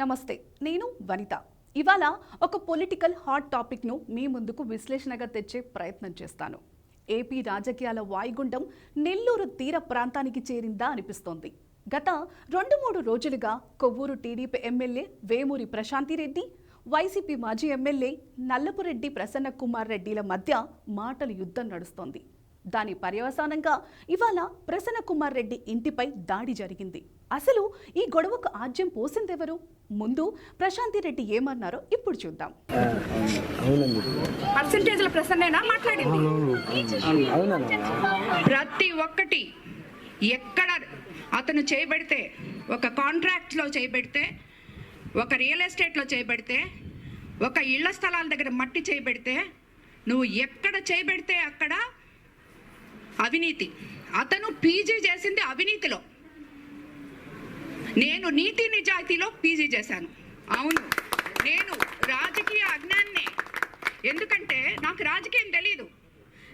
నమస్తే నేను వనిత. ఇవాళ ఒక పొలిటికల్ హాట్ టాపిక్ను మీ ముందుకు విశ్లేషణగా తెచ్చే ప్రయత్నం చేస్తాను. ఏపీ రాజకీయాల వాయుగుండం నెల్లూరు తీర ప్రాంతానికి చేరిందా అనిపిస్తోంది. గత రెండు మూడు రోజులుగా Kovur TDP MLA Vemuri Prashanthi Reddy YCP మాజీ ఎమ్మెల్యే నల్లపురెడ్డి ప్రసన్న కుమార్ రెడ్డిల మధ్య మాటల యుద్ధం నడుస్తోంది. దాని పర్యవసానంగా ఇవాళ ప్రసన్న కుమార్ రెడ్డి ఇంటిపై దాడి జరిగింది. అసలు ఈ గొడవకు ఆజ్యం పోసిందెవరు? ముందు ప్రశాంతి రెడ్డి ఏమన్నారో ఇప్పుడు చూద్దాం. పర్సంటేజ్ల ప్రసన్నేనా మాట్లాడింది? ప్రతి ఒక్కటి ఎక్కడ అతను చేయబడితే ఒక కాంట్రాక్ట్లో చేయబడితే ఒక రియల్ ఎస్టేట్లో చేయబడితే ఒక ఇళ్ళ స్థలాల దగ్గర మట్టి చేయబడితే నువ్వు ఎక్కడ చేయబడితే అక్కడ అవినీతి. అతను పీజీ చేసింది అవినీతిలో. నేను నీతి నిజాయితీలో పీజీ చేశాను. అవును. నేను రాజకీయ అజ్ఞాన్నే. ఎందుకంటే నాకు రాజకీయం తెలియదు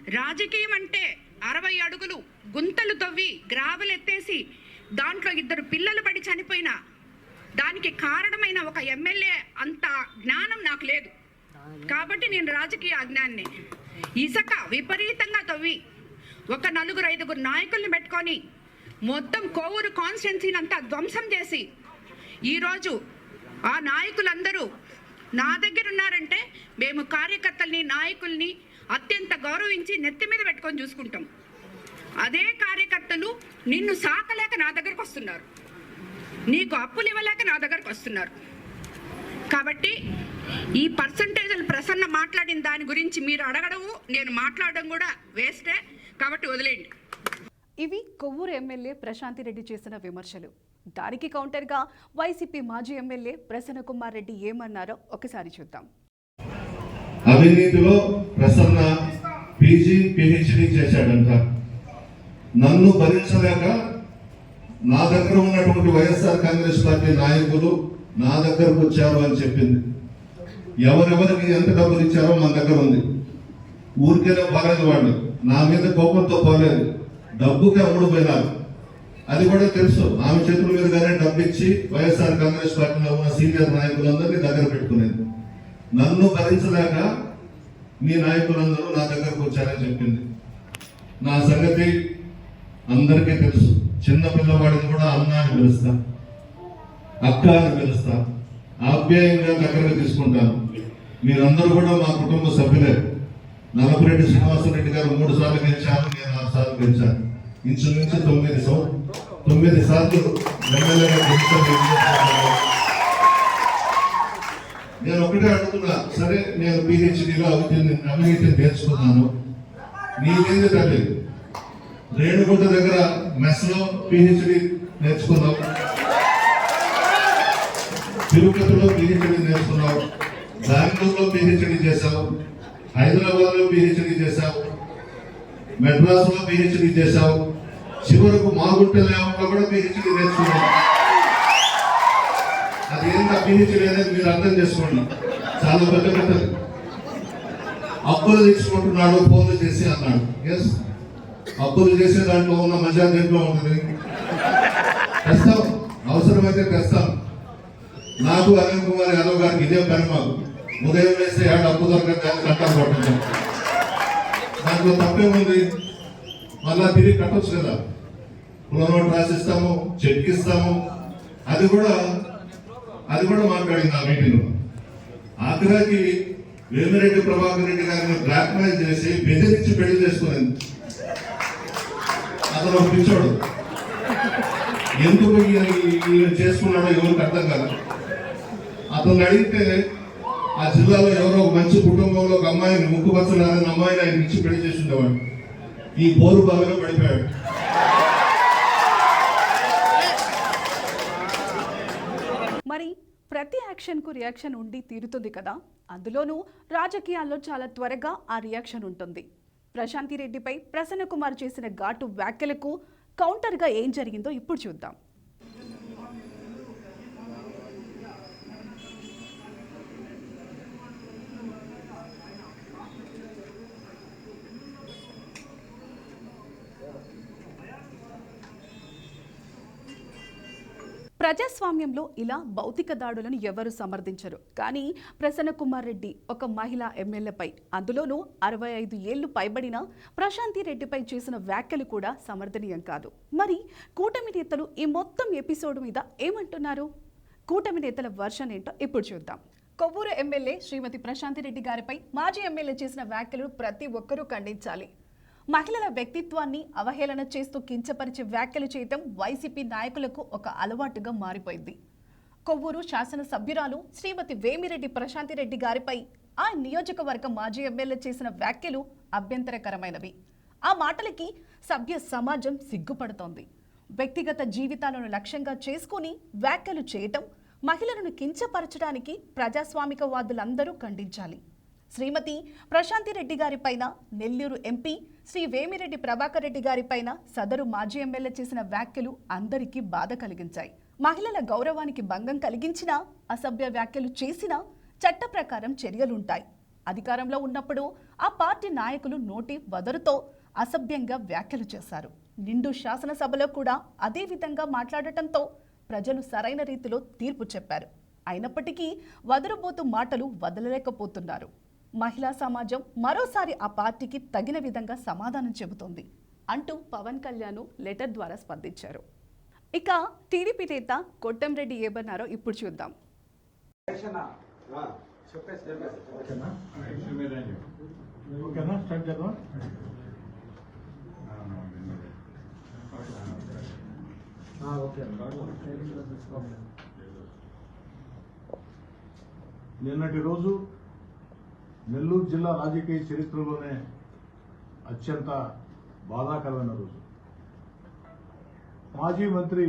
రాజకీయం అంటే అరవై అడుగులు గుంతలు తవ్వి గ్రావెలు ఎత్తేసి దాంట్లో ఇద్దరు పిల్లలు పడి చనిపోయిన దానికి కారణమైన ఒక ఎమ్మెల్యే అంత జ్ఞానం నాకు లేదు. కాబట్టి నేను రాజకీయ అజ్ఞాన్ని. ఇసుక విపరీతంగా తవ్వి ఒక నలుగురు ఐదుగురు నాయకుల్ని పెట్టుకొని మొత్తం కోవూరు కాన్స్టిట్యున్సీని అంతా ధ్వంసం చేసి ఈరోజు ఆ నాయకులందరూ నా దగ్గర ఉన్నారంటే మేము కార్యకర్తల్ని నాయకుల్ని అత్యంత గౌరవించి నెత్తి మీద పెట్టుకొని చూసుకుంటాం. అదే కార్యకర్తలు నిన్ను సాకలేక నా దగ్గరకు వస్తున్నారు. నీకు అప్పులు ఇవ్వలేక నా దగ్గరకు వస్తున్నారు. కాబట్టి ఈ పర్సంటేజ్లు ప్రసన్న మాట్లాడిన దాని గురించి మీరు అడగడము నేను మాట్లాడడం కూడా వేస్టే. కాబట్టి వదిలేయండి. ఇవి కొవ్వూరు ఎమ్మెల్యే ప్రశాంతి రెడ్డి చేసిన విమర్శలు. దానికి కౌంటర్గా వైసీపీ మాజీ ఎమ్మెల్యే ప్రసన్న కుమార్ రెడ్డి ఏమన్నారో ఒకసారి చూద్దాం. అవినీతిలో ప్రసన్న పీజీ పిహెచ్డి చేశాడంట. నన్ను భరించలేక నా దగ్గర ఉన్నటువంటి వైఎస్ఆర్ కాంగ్రెస్ పార్టీ నాయకులు నా దగ్గరకు వచ్చారు అని చెప్పింది. ఎవరెవరికి ఎంత డబ్బులు ఇచ్చారో మన దగ్గర ఉంది. ఊరికేనే పోలేదు వాళ్ళు. నా మీద కోపంతో పోలేదు. డబ్బుకి అమ్ముడు పోయినారు అది కూడా తెలుసు. ఆమె చేతుల మీదుగానే డబ్బు ఇచ్చి వైఎస్ఆర్ కాంగ్రెస్ పార్టీలో ఉన్న సీనియర్ నాయకులందరినీ దగ్గర పెట్టుకునేది. నన్ను భరించలేక మీ నాయకులందరూ నా దగ్గరకు వచ్చారని చెప్పింది. నా సంగతి అందరికీ తెలుసు. చిన్న పిల్లవాడిని కూడా అన్న అని పిలుస్తా. అక్క అని పిలుస్తా. ఆప్యాయంగా దగ్గరకు తీసుకుంటాను. మీరందరూ కూడా మా కుటుంబ సభ్యులే. నలపరెడ్డి శ్రీనివాసరెడ్డి గారు మూడు సార్లు గెలిచారు నేను ఆరు సార్లు గెలిచాను. ఇంచుమించు తొమ్మిది సం తొమ్మిది సార్లు ఎమ్మెల్యేగా నేను ఒకటే అడుగుతున్నా సరే నేను పిహెచ్డిలో అవుతుంది అవినీతిని నేర్చుకున్నాను. నీకేంది తల్లి రేణుగుంట దగ్గర మెస్లో పిహెచ్డి నేర్చుకున్నావు. తిరుపతిలో పిహెచ్డి నేర్చుకున్నావు. బెంగళూరులో పిహెచ్డి హైదరాబాద్ హైదరాబాద్లో పిహెచ్డి చేశావు మెడ్రాస్లో పిహెచ్డి చేశావు చివరకు మాగుంట లేకుండా కూడా పిహెచ్డి నేర్చుకున్నావు. అది ఎంత పిహెచ్డి అనేది మీరు అర్థం చేసుకోండి. చాలా పెద్ద కథలు అప్పులు తీసుకుంటున్నాడు ఫోన్లు చేసి అన్నాడు. ఎస్ అప్పులు చేసే దాంట్లో ఉన్న మజా దేంట్లో ఉంటుంది? తెస్తాం. అవసరమైతే తెస్తాం. నాకు అనిల్ కుమార్ యాదవ్ గారికి ఇదే పని మాకు. ఉదయం వేస్తే ఆ డబ్బు దొరకదు కట్టాలి కొట్టడం దాంట్లో తప్పేముంది? మళ్ళా తిరిగి కట్టొచ్చు కదా. లోన్ రాసిస్తాము చెక్ ఇస్తాము. అది కూడా అది కూడా మాట్లాడింది ఆ మీటింగ్లో. లో వేమిరెడ్డి ప్రభాకర్ రెడ్డి గారిని బ్లాక్ మెయిల్ చేసి బెదిరించి పెళ్ళి చేసుకునేది. అతను ఒక పిచ్చోడు. ఎందుకు చేసుకున్నాడో ఎవరికి అర్థం కాదు. అతను అడిగితే ఆ జిల్లాలో ఎవరో ఒక మంచి కుటుంబంలో ఒక అమ్మాయిని ముక్కుపచ్చనారని అమ్మాయిని ఆయన ఇచ్చి పెళ్ళి చేసిండేవాడు. ఈ పోరు బావిలో పడిపోయాడు. మరి ప్రతి యాక్షన్కు రియాక్షన్ ఉండి తీరుతుంది కదా? అందులోనూ రాజకీయాల్లో చాలా త్వరగా ఆ రియాక్షన్ ఉంటుంది. ప్రశాంతి రెడ్డిపై ప్రసన్న కుమార్ చేసిన ఘాటు వ్యాఖ్యలకు కౌంటర్గా ఏం జరిగిందో ఇప్పుడు చూద్దాం. ప్రజాస్వామ్యంలో ఇలా భౌతిక దాడులను ఎవరు సమర్థించరు. కానీ ప్రసన్న కుమార్ రెడ్డి ఒక మహిళా ఎమ్మెల్యేపై అందులోనూ అరవై ఐదు ఏళ్ళు పైబడిన ప్రశాంతి రెడ్డిపై చేసిన వ్యాఖ్యలు కూడా సమర్థనీయం కాదు. మరి కూటమి నేతలు ఈ మొత్తం ఎపిసోడ్ మీద ఏమంటున్నారు? కూటమి నేతల వర్షన్ ఏంటో ఇప్పుడు చూద్దాం. కొవ్వూరు ఎమ్మెల్యే శ్రీమతి ప్రశాంతి రెడ్డి గారిపై మాజీ ఎమ్మెల్యే చేసిన వ్యాఖ్యలు ప్రతి ఒక్కరూ ఖండించాలి. మహిళల వ్యక్తిత్వాన్ని అవహేళన చేస్తూ కించపరిచే వ్యాఖ్యలు చేయటం వైసీపీ నాయకులకు ఒక అలవాటుగా మారిపోయింది. కొవ్వూరు శాసనసభ్యురాలు శ్రీమతి వేమిరెడ్డి ప్రశాంతి రెడ్డి గారిపై ఆ నియోజకవర్గ మాజీ ఎమ్మెల్యే చేసిన వ్యాఖ్యలు అభ్యంతరకరమైనవి. ఆ మాటలకి సభ్య సమాజం సిగ్గుపడుతోంది. వ్యక్తిగత జీవితాలను లక్ష్యంగా చేసుకుని వ్యాఖ్యలు చేయటం మహిళలను కించపరచడానికి ప్రజాస్వామికవాదులందరూ ఖండించాలి. శ్రీమతి ప్రశాంతి రెడ్డి గారిపైన నెల్లూరు ఎంపీ శ్రీ వేమిరెడ్డి ప్రభాకర్ రెడ్డి గారిపైన సదరు మాజీ ఎమ్మెల్యే చేసిన వ్యాఖ్యలు అందరికీ బాధ కలిగించాయి. మహిళల గౌరవానికి భంగం కలిగించినా అసభ్య వ్యాఖ్యలు చేసినా చట్ట ప్రకారం చర్యలుంటాయి. అధికారంలో ఉన్నప్పుడు ఆ పార్టీ నాయకులు నోటి వదరుతో అసభ్యంగా వ్యాఖ్యలు చేశారు. నిండు శాసనసభలో కూడా అదే విధంగా మాట్లాడటంతో ప్రజలు సరైన రీతిలో తీర్పు చెప్పారు. అయినప్పటికీ వదరుబోతు మాటలు వదలలేకపోతున్నారు. మహిళా సమాజం మరోసారి ఆ పార్టీకి తగిన విధంగా సమాధానం చెబుతోంది అంటూ పవన్ కళ్యాణ్ లెటర్ ద్వారా స్పందించారు. ఇక టీడీపీ నేత కొట్టంరెడ్డి ఏమన్నారో ఇప్పుడు చూద్దాం. నిన్నటి రోజు నెల్లూరు జిల్లా రాజకీయ చరిత్రలోనే అత్యంత బాధాకరమైన రోజు. మాజీ మంత్రి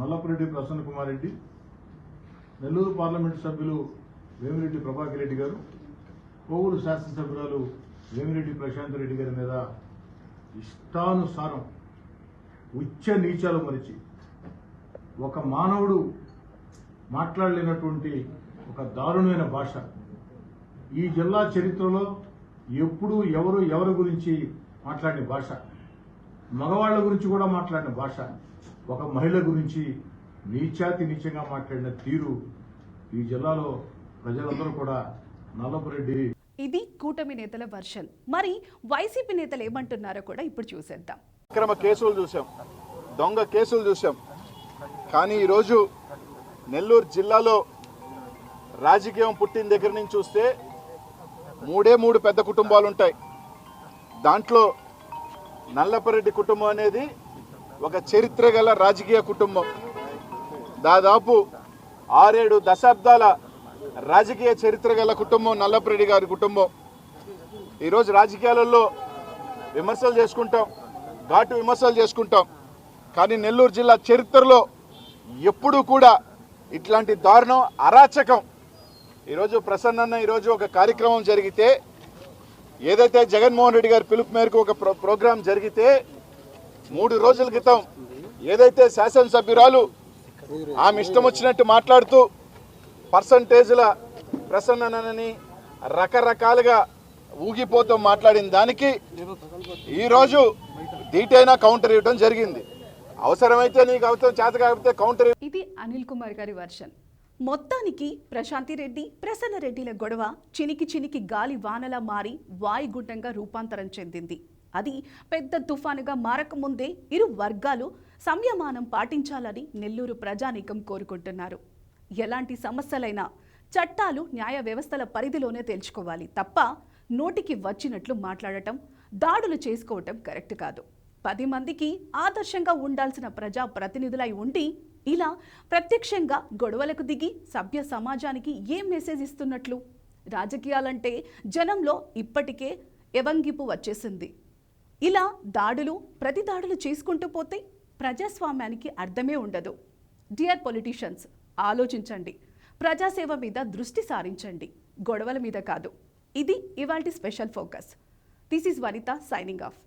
నల్లపురెడ్డి ప్రసన్న కుమార్ రెడ్డి నెల్లూరు పార్లమెంటు సభ్యులు వేమిరెడ్డి ప్రభాకర్ రెడ్డి గారు కోవూరు శాసనసభ్యురాలు వేమిరెడ్డి ప్రశాంత్ రెడ్డి గారి మీద ఇష్టానుసారం ఉచ్చ నీచాలు మరిచి ఒక మానవుడు మాట్లాడలేనటువంటి ఒక దారుణమైన భాష ఈ జిల్లా చరిత్రలో ఎప్పుడు ఎవరు ఎవరి గురించి మాట్లాడిన భాష? మగవాళ్ళ గురించి కూడా మాట్లాడిన భాష. ఒక మహిళ గురించి నీచాతి నీచంగా మాట్లాడిన తీరు ఈ జిల్లాలో ప్రజలందరూ కూడా నల్లపురెడ్డి ఇది కూటమి నేతల వర్షన్. మరి వైసీపీ నేతలు ఏమంటున్నారో కూడా ఇప్పుడు చూసేద్దాం. అక్రమ కేసులు చూసాం. దొంగ కేసులు చూసాం. కానీ ఈరోజు నెల్లూరు జిల్లాలో రాజకీయం పుట్టిన దగ్గర నుంచి చూస్తే మూడే మూడు పెద్ద కుటుంబాలు ఉంటాయి దాంట్లో నల్లపరెడ్డి కుటుంబం అనేది ఒక చరిత్ర గల రాజకీయ కుటుంబం. దాదాపు ఆరేడు దశాబ్దాల రాజకీయ చరిత్ర గల కుటుంబం నల్లపరెడ్డి గారి కుటుంబం. ఈరోజు రాజకీయాలలో విమర్శలు చేసుకుంటాం ఘాటు విమర్శలు చేసుకుంటాం. కానీ నెల్లూరు జిల్లా చరిత్రలో ఎప్పుడూ కూడా ఇట్లాంటి దారుణం అరాచకం ఈరోజు ప్రసన్న ఈరోజు ఒక కార్యక్రమం జరిగితే ఏదైతే జగన్మోహన్ రెడ్డి గారి పిలుపు మేరకు ఒక ప్రో ప్రోగ్రాం జరిగితే మూడు రోజుల క్రితం ఏదైతే శాసనసభ్యురాలు ఆమె ఇష్టం వచ్చినట్టు మాట్లాడుతూ పర్సంటేజ్ల ప్రసన్ననని రకరకాలుగా ఊగిపోతూ మాట్లాడిన దానికి ఈరోజు ధీటైన కౌంటర్ ఇవ్వడం జరిగింది. అవసరమైతే నీకు అవసరం చేత కాకపోతే కౌంటర్ ఇది అనిల్ కుమార్ గారి వర్షన్. మొత్తానికి ప్రశాంతి రెడ్డి ప్రసన్న రెడ్డిల గొడవ చినికి చినికి గాలి వానలా మారి వాయుగుండంగా రూపాంతరం చెందింది. అది పెద్ద తుఫానుగా మారకముందే ఇరు వర్గాలు సంయమానం పాటించాలని నెల్లూరు ప్రజానీకం కోరుకుంటున్నారు. ఎలాంటి సమస్యలైనా చట్టాలు న్యాయ వ్యవస్థల పరిధిలోనే తేల్చుకోవాలి తప్ప నోటికి వచ్చినట్లు మాట్లాడటం దాడులు చేసుకోవటం కరెక్ట్ కాదు. పది మందికి ఆదర్శంగా ఉండాల్సిన ప్రజా ప్రతినిధులై ఉండి ఇలా ప్రత్యక్షంగా గొడవలకు దిగి సభ్య సమాజానికి ఏం మెసేజ్ ఇస్తున్నట్లు? రాజకీయాలంటే జనంలో ఇప్పటికే ఎవంగిపు వచ్చేసింది. ఇలా దాడులు ప్రతి దాడులు చేసుకుంటూ పోతే ప్రజాస్వామ్యానికి అర్థమే ఉండదు. డియర్ పొలిటీషియన్స్ ఆలోచించండి. ప్రజాసేవ మీద దృష్టి సారించండి. గొడవల మీద కాదు. ఇది ఇవాల్టి special focus this is Vanitha signing off